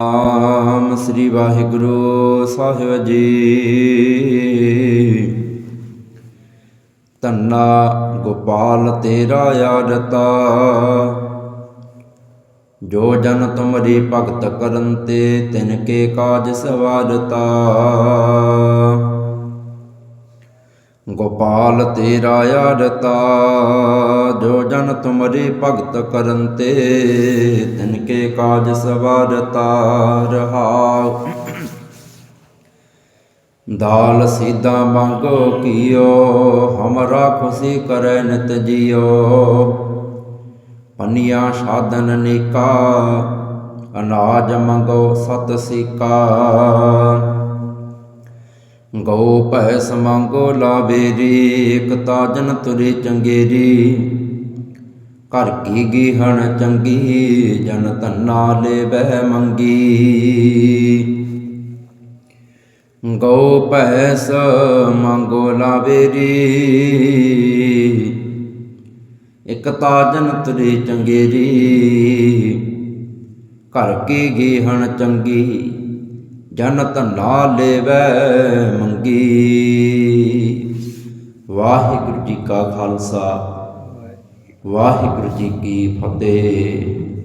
ਆਮ ਸ੍ਰੀ ਵਾਹਿਗੁਰੂ ਸਾਹਿਬ ਜੀ। ਤੰਨਾ ਗੋਪਾਲ ਤੇਰਾ ਆਦਤਾ ਜੋ ਜਨ ਤੁਮਰੀ ਭਗਤ ਕਰਨ ਤੇ ਤਿਨ ਕੇ ਕਾਜ ਸਵਾਰਤਾ। ਗੋਪਾਲ ਤੇਰਾ ਆਦਤਾ ਜੋ ਜਨ ਤੁਮਰੀ ਭਗਤ ਕਰਨ ਤੇ ਕਾਜ ਸਵਾਰਤਾ ਰਹਾਉ। ਦਾਲ ਸੀਦਾ ਮੰਗੋ ਕੀਓ, ਹਮਰਾ ਖੁਸ਼ੀ ਕਰੈ ਨਿਤ ਜਿਉ ਪਨੀਆਂ ਸਾਧਨ ਨੇਕਾ, ਅਨਾਜ ਮੰਗੋ ਸਤ ਸਿਕਾ। ਗਉ ਭੈ ਸਮੰਗੋ ਲਾਵੇਰੀ ਇਕ ਤਾਜਨ ਤੁਰੇ ਚੰਗੇਰੀ। ਘਰ ਕੀ ਗੀਹਣ ਚੰਗੀ, ਜਨ ਧੰਨਾ ਲੈ ਮੰਗੀ। ਗਉ ਭੈਸ ਮੰਗੋ ਲਾਵੇਰੀ ਇਕ ਤਾਜਨ ਤੁਰੇ ਚੰਗੇਰੀ। ਘਰ ਕੀ ਗੀਹਣ ਚੰਗੀ, ਜਨ ਧੰਨਾ ਲੈਵੈ ਮੰਗੀ। ਵਾਹਿਗੁਰੂ ਜੀ ਕਾ ਖਾਲਸਾ। ਵਾਹਿਗੁਰੂ ਜੀ ਕੀ ਫਤਿਹ।